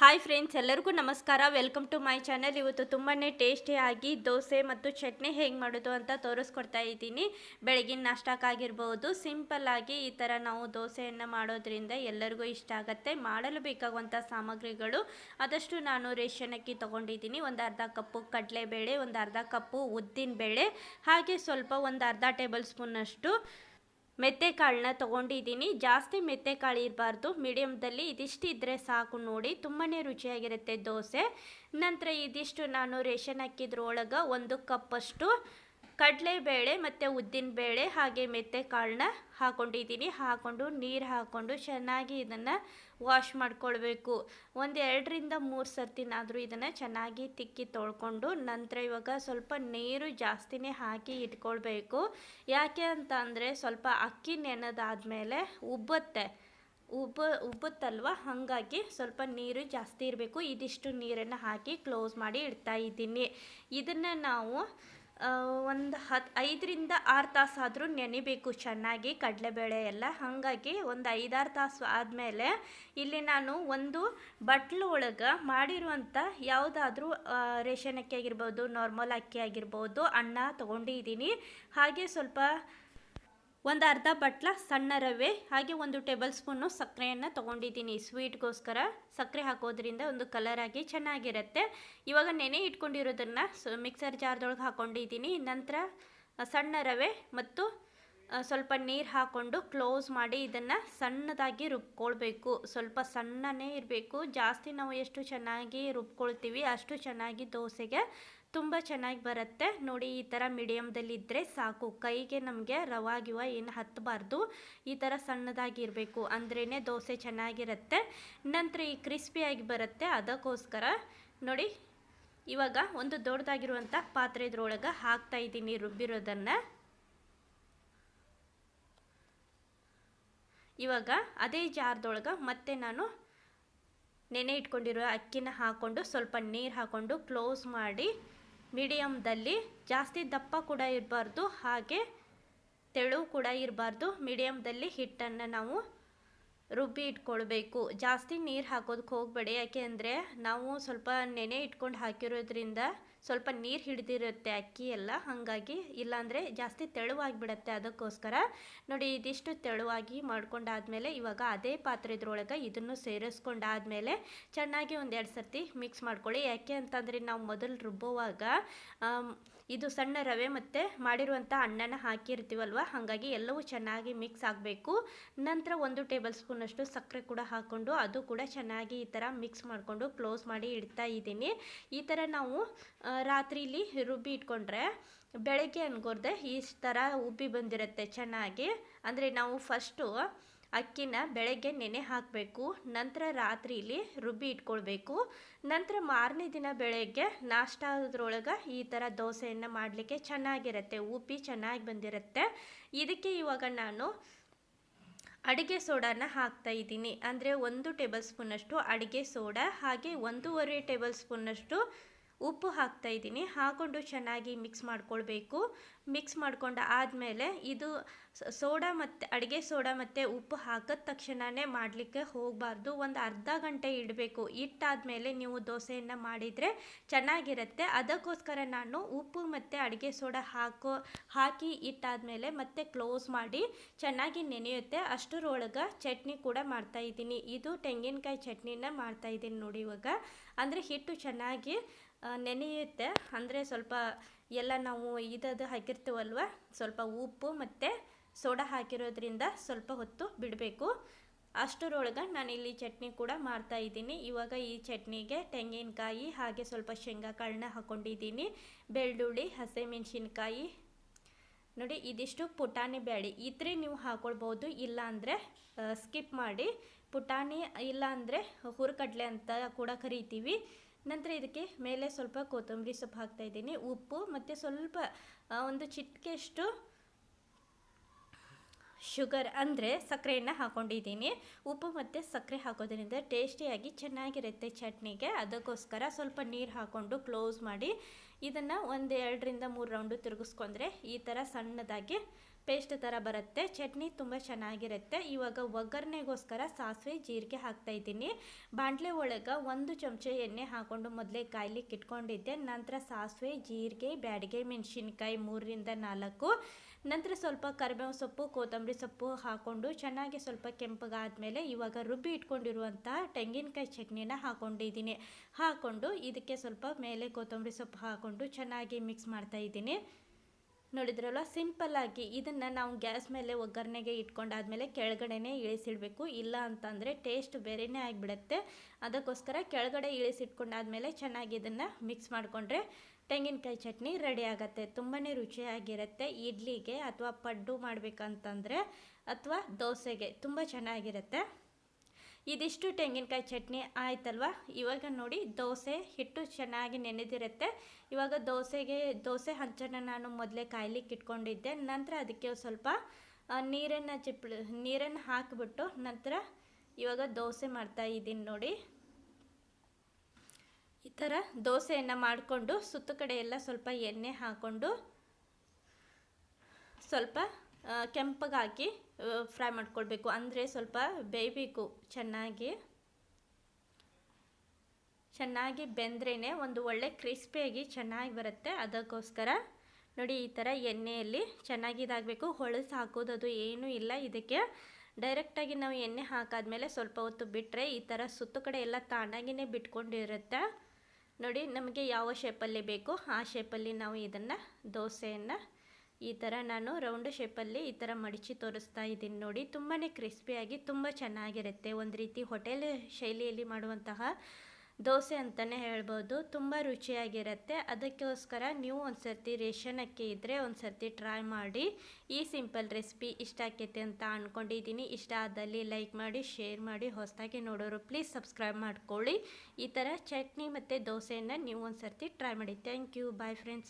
Hi friends ಎಲ್ಲರಿಗೂ ನಮಸ್ಕಾರ. Welcome to my channel ಇವತ್ತು ತುಂಬಾ ಟೇಸ್ಟಿಯಾಗಿ ದೋಸೆ ಮತ್ತು ಚಟ್ನಿ ಹೇಗೆ ಮಾಡೋದು ಅಂತ ತೋರಿಸ್ಕೊಡ್ತಾ ಇದ್ದೀನಿ. ಬೆಳಗಿನ ನಾಷ್ಟಕ್ಕಾಗಿರ್ಬೋದು ಸಿಂಪಲ್ಲಾಗಿ ಈ ಥರ ನಾವು ದೋಸೆಯನ್ನು ಮಾಡೋದ್ರಿಂದ ಎಲ್ಲರಿಗೂ ಇಷ್ಟ ಆಗುತ್ತೆ. ಮಾಡಲು ಬೇಕಾಗುವಂಥ ಸಾಮಗ್ರಿಗಳು. ಆದಷ್ಟು ನಾನು ರೇಷನ್ ಅಕ್ಕಿ ತೊಗೊಂಡಿದ್ದೀನಿ. ಒಂದು ಅರ್ಧ ಕಪ್ಪು ಕಡಲೆಬೇಳೆ, ಒಂದು ಅರ್ಧ ಕಪ್ಪು ಉದ್ದಿನ ಬೇಳೆ ಹಾಗೆ ಸ್ವಲ್ಪ ಒಂದು ಅರ್ಧ ಟೇಬಲ್ ಸ್ಪೂನಷ್ಟು ಮೆತ್ತೆಕಾಳನ್ನ ತೊಗೊಂಡಿದ್ದೀನಿ. ಜಾಸ್ತಿ ಮೆತ್ತೆಕಾಳು ಇರಬಾರ್ದು. ಮೀಡಿಯಮ್ದಲ್ಲಿ ಇದಿಷ್ಟು ಇದ್ದರೆ ಸಾಕು ನೋಡಿ. ತುಂಬಾ ರುಚಿಯಾಗಿರುತ್ತೆ ದೋಸೆ. ನಂತರ ಇದಿಷ್ಟು ನಾನು ರೇಷನ್ ಹಾಕಿದ್ರೊಳಗೆ ಒಂದು ಕಪ್ಪಷ್ಟು ಕಡಲೆಬೇಳೆ ಮತ್ತು ಉದ್ದಿನಬೇಳೆ ಹಾಗೆ ಮೆತ್ತೆಕಾಳನ್ನ ಹಾಕೊಂಡಿದ್ದೀನಿ. ಹಾಕ್ಕೊಂಡು ನೀರು ಹಾಕ್ಕೊಂಡು ಚೆನ್ನಾಗಿ ಇದನ್ನು ವಾಶ್ ಮಾಡ್ಕೊಳ್ಬೇಕು. ಒಂದು ಎರಡರಿಂದ ಮೂರು ಸರ್ತಿನಾದರೂ ಇದನ್ನು ಚೆನ್ನಾಗಿ ತಿಕ್ಕಿ ತೊಳ್ಕೊಂಡು ನಂತರ ಇವಾಗ ಸ್ವಲ್ಪ ನೀರು ಜಾಸ್ತಿನೇ ಹಾಕಿ ಇಟ್ಕೊಳ್ಬೇಕು. ಯಾಕೆ ಅಂತ ಸ್ವಲ್ಪ ಅಕ್ಕಿ ನೆನೆದಾದ್ಮೇಲೆ ಉಬ್ಬುತ್ತೆ. ಉಬ್ಬ, ಉಬ್ಬುತ್ತಲ್ವ? ಹಾಗಾಗಿ ಸ್ವಲ್ಪ ನೀರು ಜಾಸ್ತಿ ಇರಬೇಕು. ಇದಿಷ್ಟು ನೀರನ್ನು ಹಾಕಿ ಕ್ಲೋಸ್ ಮಾಡಿ ಇಡ್ತಾ ಇದ್ದೀನಿ. ಇದನ್ನು ನಾವು ಒಂದು ಹತ್ತು ಐದರಿಂದ ಆರು ತಾಸು ಆದರೂ ನೆನಿಬೇಕು ಚೆನ್ನಾಗಿ ಕಡಲೆಬೇಳೆ ಎಲ್ಲ. ಹಾಗಾಗಿ ಒಂದು ಐದಾರು ತಾಸು ಆದಮೇಲೆ ಇಲ್ಲಿ ನಾನು ಒಂದು ಬಟ್ಲು ಒಳಗೆ ಮಾಡಿರುವಂಥ ಯಾವುದಾದ್ರೂ ರೇಷನ್ ಅಕ್ಕಿ ಆಗಿರ್ಬೋದು ನಾರ್ಮಲ್ ಅಕ್ಕಿ ಆಗಿರ್ಬೋದು, ಅನ್ನ ತೊಗೊಂಡಿದ್ದೀನಿ. ಹಾಗೆ ಸ್ವಲ್ಪ ಒಂದು ಅರ್ಧ ಬಟ್ಲ ಸಣ್ಣ ರವೆ, ಹಾಗೆ ಒಂದು ಟೇಬಲ್ ಸ್ಪೂನು ಸಕ್ಕರೆಯನ್ನು ತೊಗೊಂಡಿದ್ದೀನಿ. ಸ್ವೀಟ್ಗೋಸ್ಕರ ಸಕ್ಕರೆ ಹಾಕೋದ್ರಿಂದ ಒಂದು ಕಲರಾಗಿ ಚೆನ್ನಾಗಿರುತ್ತೆ. ಇವಾಗ ನೆನೆ ಇಟ್ಕೊಂಡಿರೋದನ್ನು ಮಿಕ್ಸರ್ ಜಾರ್ದೊಳಗೆ ಹಾಕ್ಕೊಂಡಿದ್ದೀನಿ ನಂತರ ಸಣ್ಣ ರವೆ ಮತ್ತು ಸ್ವಲ್ಪ ನೀರು ಹಾಕ್ಕೊಂಡು ಕ್ಲೋಸ್ ಮಾಡಿ ಇದನ್ನು ಸಣ್ಣದಾಗಿ ರುಬ್ಕೊಳ್ಬೇಕು. ಸ್ವಲ್ಪ ಸಣ್ಣನೇ ಇರಬೇಕು. ಜಾಸ್ತಿ ನಾವು ಎಷ್ಟು ಚೆನ್ನಾಗಿ ರುಬ್ಕೊಳ್ತೀವಿ ಅಷ್ಟು ಚೆನ್ನಾಗಿ ದೋಸೆಗೆ ತುಂಬ ಚೆನ್ನಾಗಿ ಬರುತ್ತೆ. ನೋಡಿ, ಈ ಥರ ಮೀಡಿಯಮ್ದಲ್ಲಿದ್ದರೆ ಸಾಕು. ಕೈಗೆ ನಮಗೆ ರವಾಗಿವ ಏನು ಹತ್ತಬಾರ್ದು ಈ ಥರ ಸಣ್ಣದಾಗಿರಬೇಕು ಅಂದ್ರೇ ದೋಸೆ ಚೆನ್ನಾಗಿರುತ್ತೆ. ನಂತರ ಈ ಕ್ರಿಸ್ಪಿಯಾಗಿ ಬರುತ್ತೆ. ಅದಕ್ಕೋಸ್ಕರ ನೋಡಿ, ಇವಾಗ ಒಂದು ದೊಡ್ಡದಾಗಿರುವಂಥ ಪಾತ್ರೆದ್ರೊಳಗೆ ಹಾಕ್ತಾ ಇದ್ದೀನಿ ರುಬ್ಬಿರೋದನ್ನು ಇವಾಗ ಅದೇ ಜಾರ್ದೊಳಗೆ ಮತ್ತೆ ನಾನು ನೆನೆ ಇಟ್ಕೊಂಡಿರೋ ಅಕ್ಕಿನ ಹಾಕ್ಕೊಂಡು ಸ್ವಲ್ಪ ನೀರು ಹಾಕ್ಕೊಂಡು ಕ್ಲೋಸ್ ಮಾಡಿ ಮೀಡಿಯಮ್ದಲ್ಲಿ ಜಾಸ್ತಿ ದಪ್ಪ ಕೂಡ ಇರಬಾರ್ದು, ಹಾಗೆ ತೆಳು ಕೂಡ ಇರಬಾರ್ದು. ಮೀಡಿಯಮ್ದಲ್ಲಿ ಹಿಟ್ಟನ್ನು ನಾವು ರುಬ್ಬಿ ಇಟ್ಕೊಳ್ಬೇಕು. ಜಾಸ್ತಿ ನೀರು ಹಾಕೋದಕ್ಕೆ ಹೋಗಬೇಡಿ. ಯಾಕೆ ಅಂದರೆ ನಾವು ಸ್ವಲ್ಪ ನೆನೆ ಇಟ್ಕೊಂಡು ಹಾಕಿರೋದ್ರಿಂದ ಸ್ವಲ್ಪ ನೀರು ಹಿಡಿದಿರುತ್ತೆ ಅಕ್ಕಿ ಎಲ್ಲ, ಹಾಗಾಗಿ ಇಲ್ಲಾಂದರೆ ಜಾಸ್ತಿ ತೆಳುವಾಗಿಬಿಡತ್ತೆ ಅದಕ್ಕೋಸ್ಕರ. ನೋಡಿ, ಇದಿಷ್ಟು ತೆಳುವಾಗಿ ಮಾಡ್ಕೊಂಡಾದ್ಮೇಲೆ ಇವಾಗ ಅದೇ ಪಾತ್ರೆದ್ರೊಳಗೆ ಇದನ್ನು ಸೇರಿಸ್ಕೊಂಡಾದ್ಮೇಲೆ ಚೆನ್ನಾಗಿ ಒಂದೆರಡು ಸರ್ತಿ ಮಿಕ್ಸ್ ಮಾಡ್ಕೊಳ್ಳಿ. ಯಾಕೆ ಅಂತಂದರೆ ನಾವು ಮೊದಲು ರುಬ್ಬುವಾಗ ಇದು ಸಣ್ಣ ರವೆ ಮತ್ತು ಮಾಡಿರುವಂಥ ಅನ್ನನ ಹಾಕಿರ್ತೀವಲ್ವ? ಹಾಗಾಗಿ ಎಲ್ಲವೂ ಚೆನ್ನಾಗಿ ಮಿಕ್ಸ್ ಆಗಬೇಕು. ನಂತರ ಒಂದು ಟೇಬಲ್ ಸ್ಪೂನಷ್ಟು ಸಕ್ಕರೆ ಕೂಡ ಹಾಕ್ಕೊಂಡು ಅದು ಕೂಡ ಚೆನ್ನಾಗಿ ಈ ಥರ ಮಿಕ್ಸ್ ಮಾಡಿಕೊಂಡು ಕ್ಲೋಸ್ ಮಾಡಿ ಇಡ್ತಾ ಇದ್ದೀನಿ. ಈ ಥರ ನಾವು ರಾತ್ರಿಲಿ ರುಬ್ಬಿ ಇಟ್ಕೊಂಡ್ರೆ ಬೆಳಗ್ಗೆ ಅನ್ಗೋರ್ದೆ ಈ ಥರ ಉಬ್ಬಿ ಬಂದಿರುತ್ತೆ ಚೆನ್ನಾಗಿ. ಅಂದರೆ ನಾವು ಫಸ್ಟು ಅಕ್ಕಿನ ಬೆಳಗ್ಗೆ ನೆನೆ ಹಾಕಬೇಕು, ನಂತರ ರಾತ್ರಿಲಿ ರುಬ್ಬಿ ಇಟ್ಕೊಳ್ಬೇಕು. ನಂತರ ಮಾರನೇ ದಿನ ಬೆಳಗ್ಗೆ ನಾಷ್ಟಾದ್ರೊಳಗೆ ಈ ಥರ ದೋಸೆಯನ್ನು ಮಾಡಲಿಕ್ಕೆ ಚೆನ್ನಾಗಿರುತ್ತೆ, ಉಪ್ಪಿ ಚೆನ್ನಾಗಿ ಬಂದಿರುತ್ತೆ. ಇದಕ್ಕೆ ಇವಾಗ ನಾನು ಅಡುಗೆ ಸೋಡಾನ ಹಾಕ್ತಾ ಇದ್ದೀನಿ. ಅಂದರೆ ಒಂದು ಟೇಬಲ್ ಸ್ಪೂನಷ್ಟು ಅಡುಗೆ ಸೋಡಾ, ಹಾಗೆ ಒಂದೂವರೆ ಟೇಬಲ್ ಸ್ಪೂನಷ್ಟು ಉಪ್ಪು ಹಾಕ್ತಾ ಇದ್ದೀನಿ. ಹಾಕ್ಕೊಂಡು ಚೆನ್ನಾಗಿ ಮಿಕ್ಸ್ ಮಾಡ್ಕೊಳ್ಬೇಕು. ಮಿಕ್ಸ್ ಮಾಡ್ಕೊಂಡು ಆದಮೇಲೆ ಇದು ಸೋಡಾ ಮತ್ತು, ಅಡುಗೆ ಸೋಡಾ ಮತ್ತು ಉಪ್ಪು ಹಾಕಿದ ತಕ್ಷಣವೇ ಮಾಡಲಿಕ್ಕೆ ಹೋಗಬಾರ್ದು. ಒಂದು ಅರ್ಧ ಗಂಟೆ ಇಡಬೇಕು. ಇಟ್ಟಾದಮೇಲೆ ನೀವು ದೋಸೆಯನ್ನು ಮಾಡಿದರೆ ಚೆನ್ನಾಗಿರುತ್ತೆ. ಅದಕ್ಕೋಸ್ಕರ ನಾನು ಉಪ್ಪು ಮತ್ತು ಅಡುಗೆ ಸೋಡಾ ಹಾಕೋ, ಹಾಕಿ ಇಟ್ಟಾದಮೇಲೆ ಮತ್ತೆ ಕ್ಲೋಸ್ ಮಾಡಿ ಚೆನ್ನಾಗಿ ನೆನೆಯುತ್ತೆ. ಅಷ್ಟರೊಳಗೆ ಚಟ್ನಿ ಕೂಡ ಮಾಡ್ತಾಯಿದ್ದೀನಿ ಇದು ತೆಂಗಿನಕಾಯಿ ಚಟ್ನಿನ ಮಾಡ್ತಾಯಿದ್ದೀನಿ ನೋಡಿ ಇವಾಗ. ಅಂದರೆ ಹಿಟ್ಟು ಚೆನ್ನಾಗಿ ನೆನೆಯುತ್ತೆ. ಅಂದರೆ ಸ್ವಲ್ಪ ಎಲ್ಲ ನಾವು ಇದದು ಹಾಕಿರ್ತೀವಲ್ವ? ಸ್ವಲ್ಪ ಉಪ್ಪು ಮತ್ತು ಸೋಡಾ ಹಾಕಿರೋದ್ರಿಂದ ಸ್ವಲ್ಪ ಹೊತ್ತು ಬಿಡಬೇಕು. ಅಷ್ಟರೊಳಗೆ ನಾನಿಲ್ಲಿ ಚಟ್ನಿ ಕೂಡ ಮಾಡ್ತಾ ಇದ್ದೀನಿ. ಇವಾಗ ಈ ಚಟ್ನಿಗೆ ತೆಂಗಿನಕಾಯಿ ಹಾಗೆ ಸ್ವಲ್ಪ ಶೇಂಗಾ ಕಾಳನ್ನ ಹಾಕ್ಕೊಂಡಿದ್ದೀನಿ ಬೆಳ್ಳುಳ್ಳಿ, ಹಸಿಮೆಣ್ಸಿನ್ಕಾಯಿ. ನೋಡಿ, ಇದಿಷ್ಟು ಪುಟಾಣಿ ಬೇಳೆ ಇದ್ರೆ ನೀವು ಹಾಕ್ಕೊಳ್ಬೋದು ಇಲ್ಲ ಅಂದರೆ ಸ್ಕಿಪ್ ಮಾಡಿ. ಪುಟಾಣಿ ಇಲ್ಲ ಅಂದರೆ ಹುರ್ಕಡ್ಲೆ ಅಂತ ಕೂಡ ಕರಿತೀವಿ. ನಂತರ ಇದಕ್ಕೆ ಮೇಲೆ ಸ್ವಲ್ಪ ಕೊತ್ತಂಬರಿ ಸೊಪ್ಪು ಹಾಕ್ತಾ ಇದ್ದೀನಿ. ಉಪ್ಪು ಮತ್ತು ಸ್ವಲ್ಪ ಒಂದು ಚಿಟಿಕೆಯಷ್ಟು ಶುಗರ್ ಅಂದರೆ ಸಕ್ಕರೆಯನ್ನು ಹಾಕ್ಕೊಂಡಿದ್ದೀನಿ ಉಪ್ಪು ಮತ್ತು ಸಕ್ಕರೆ ಹಾಕೋದ್ರಿಂದ ಟೇಸ್ಟಿಯಾಗಿ ಚೆನ್ನಾಗಿರುತ್ತೆ ಚಟ್ನಿಗೆ. ಅದಕ್ಕೋಸ್ಕರ ಸ್ವಲ್ಪ ನೀರು ಹಾಕ್ಕೊಂಡು ಕ್ಲೋಸ್ ಮಾಡಿ ಇದನ್ನು ಒಂದು ಎರಡರಿಂದ ಮೂರು ರೌಂಡು ತಿರುಗಿಸ್ಕೊಂಡ್ರೆ ಈ ಥರ ಸಣ್ಣದಾಗಿ ಪೇಸ್ಟ್ ಥರ ಬರುತ್ತೆ, ಚಟ್ನಿ ತುಂಬ ಚೆನ್ನಾಗಿರುತ್ತೆ. ಇವಾಗ ಒಗ್ಗರಣೆಗೋಸ್ಕರ ಸಾಸಿವೆ ಜೀರಿಗೆ ಹಾಕ್ತಾ ಇದ್ದೀನಿ. ಬಾಣಲೆ ಒಳಗೆ ಒಂದು ಚಮಚ ಎಣ್ಣೆ ಹಾಕ್ಕೊಂಡು ಮೊದಲೇ ಕಾಯ್ಲಿಕ್ಕೆ ಇಟ್ಕೊಂಡಿದ್ದೆ. ನಂತರ ಸಾಸಿವೆ, ಜೀರಿಗೆ, ಬ್ಯಾಡಿಗೆ, ಮೆಣಸಿನ್ಕಾಯಿ ಮೂರರಿಂದ ನಾಲ್ಕು. ನಂತರ ಸ್ವಲ್ಪ ಕರಿಬೇವು ಸೊಪ್ಪು, ಕೊತ್ತಂಬರಿ ಸೊಪ್ಪು ಹಾಕ್ಕೊಂಡು ಚೆನ್ನಾಗಿ ಸ್ವಲ್ಪ ಕೆಂಪಗಾದ್ಮೇಲೆ ಇವಾಗ ರುಬ್ಬಿ ಇಟ್ಕೊಂಡಿರುವಂಥ ತೆಂಗಿನಕಾಯಿ ಚಟ್ನಿನ ಹಾಕ್ಕೊಂಡಿದ್ದೀನಿ ಹಾಕ್ಕೊಂಡು ಇದಕ್ಕೆ ಸ್ವಲ್ಪ ಮೇಲೆ ಕೊತ್ತಂಬರಿ ಸೊಪ್ಪು ಹಾಕ್ಕೊಂಡು ಚೆನ್ನಾಗಿ ಮಿಕ್ಸ್ ಮಾಡ್ತಾ ಇದ್ದೀನಿ. ನೋಡಿದ್ರಲ್ಲ ಸಿಂಪಲ್ಲಾಗಿ ಇದನ್ನು ನಾವು ಗ್ಯಾಸ್ ಮೇಲೆ ಒಗ್ಗರಣೆಗೆ ಇಟ್ಕೊಂಡಾದ್ಮೇಲೆ ಕೆಳಗಡೆನೇ ಇಳಿಸಿಡಬೇಕು. ಇಲ್ಲ ಅಂತಂದರೆ ಟೇಸ್ಟ್ ಬೇರೆಯೇ ಆಗಿಬಿಡುತ್ತೆ. ಅದಕ್ಕೋಸ್ಕರ ಕೆಳಗಡೆ ಇಳಿಸಿಟ್ಕೊಂಡಾದ್ಮೇಲೆ ಚೆನ್ನಾಗಿ ಇದನ್ನು ಮಿಕ್ಸ್ ಮಾಡಿಕೊಂಡ್ರೆ ತೆಂಗಿನಕಾಯಿ ಚಟ್ನಿ ರೆಡಿ ಆಗುತ್ತೆ. ತುಂಬಾ ರುಚಿಯಾಗಿರುತ್ತೆ. ಇಡ್ಲಿಗೆ ಅಥವಾ ಪಡ್ಡು ಮಾಡಬೇಕಂತಂದರೆ ಅಥವಾ ದೋಸೆಗೆ ತುಂಬ ಚೆನ್ನಾಗಿರುತ್ತೆ. ಇದಿಷ್ಟು ತೆಂಗಿನಕಾಯಿ ಚಟ್ನಿ ಆಯ್ತಲ್ವ? ಇವಾಗ ನೋಡಿ, ದೋಸೆ ಹಿಟ್ಟು ಚೆನ್ನಾಗಿ ನೆನೆದಿರುತ್ತೆ. ಇವಾಗ ದೋಸೆಗೆ, ದೋಸೆ ಹಂಚನ್ನು ನಾನು ಮೊದಲೇ ಕಾಯ್ಲಿಕ್ಕೆ ಇಟ್ಕೊಂಡಿದ್ದೆ. ನಂತರ ಅದಕ್ಕೆ ಸ್ವಲ್ಪ ನೀರನ್ನು ಚಿಪ್ ನೀರನ್ನು ಹಾಕಿಬಿಟ್ಟು ನಂತರ ಇವಾಗ ದೋಸೆ ಮಾಡ್ತಾ ಇದ್ದೀನಿ ನೋಡಿ. ಈ ಥರ ದೋಸೆಯನ್ನು ಮಾಡಿಕೊಂಡು ಸುತ್ತ ಕಡೆ ಎಲ್ಲ ಸ್ವಲ್ಪ ಎಣ್ಣೆ ಹಾಕ್ಕೊಂಡು ಸ್ವಲ್ಪ ಕೆಂಪಗಾಗಿ ಫ್ರೈ ಮಾಡ್ಕೊಳ್ಬೇಕು. ಅಂದರೆ ಸ್ವಲ್ಪ ಬೇಯಬೇಕು. ಚೆನ್ನಾಗಿ ಚೆನ್ನಾಗಿ ಬೆಂದ್ರೇ ಒಂದು ಒಳ್ಳೆ ಕ್ರಿಸ್ಪಿಯಾಗಿ ಚೆನ್ನಾಗಿ ಬರುತ್ತೆ. ಅದಕ್ಕೋಸ್ಕರ ನೋಡಿ, ಈ ಥರ ಎಣ್ಣೆಯಲ್ಲಿ ಚೆನ್ನಾಗಿ ಇದಾಗಬೇಕು. ಹೊಳಸು ಹಾಕೋದದು ಏನೂ ಇಲ್ಲ. ಇದಕ್ಕೆ ಡೈರೆಕ್ಟಾಗಿ ನಾವು ಎಣ್ಣೆ ಹಾಕಾದ್ಮೇಲೆ ಸ್ವಲ್ಪ ಹೊತ್ತು ಬಿಟ್ಟರೆ ಈ ಥರ ಸುತ್ತು ಕಡೆ ಎಲ್ಲ ತಾನಾಗಿಯೇ ಬಿಟ್ಕೊಂಡಿರುತ್ತೆ. ನೋಡಿ, ನಮಗೆ ಯಾವ ಶೇಪಲ್ಲಿ ಬೇಕು, ಆ ಶೇಪಲ್ಲಿ ನಾವು ಇದನ್ನು, ದೋಸೆಯನ್ನು ಈ ಥರ ನಾನು ರೌಂಡ್ ಶೇಪಲ್ಲಿ ಈ ಥರ ಮಡಚಿ ತೋರಿಸ್ತಾ ಇದ್ದೀನಿ ನೋಡಿ. ತುಂಬಾ ಕ್ರಿಸ್ಪಿಯಾಗಿ ತುಂಬ ಚೆನ್ನಾಗಿರುತ್ತೆ. ಒಂದು ರೀತಿ ಹೋಟೆಲ್ ಶೈಲಿಯಲ್ಲಿ ಮಾಡುವಂತಹ ದೋಸೆ ಅಂತಲೇ ಹೇಳ್ಬೋದು. ತುಂಬ ರುಚಿಯಾಗಿರುತ್ತೆ. ಅದಕ್ಕೋಸ್ಕರ ನೀವು ಒಂದು ಸರ್ತಿ ರೇಷನ್ ಅಕ್ಕಿ ಇದ್ದರೆ ಒಂದು ಸರ್ತಿ ಟ್ರೈ ಮಾಡಿ. ಈ ಸಿಂಪಲ್ ರೆಸಿಪಿ ಇಷ್ಟ ಆಕೈತೆ ಅಂತ ಅಂದ್ಕೊಂಡಿದ್ದೀನಿ ಇಷ್ಟ ಆದಲ್ಲಿ ಲೈಕ್ ಮಾಡಿ ಶೇರ್ ಮಾಡಿ, ಹೊಸದಾಗಿ ನೋಡೋರು ಪ್ಲೀಸ್ ಸಬ್ಸ್ಕ್ರೈಬ್ ಮಾಡ್ಕೊಳ್ಳಿ. ಈ ಥರ ಚಟ್ನಿ ಮತ್ತು ದೋಸೆಯನ್ನು ನೀವು ಒಂದು ಸರ್ತಿ ಟ್ರೈ ಮಾಡಿ. Thank you bye friends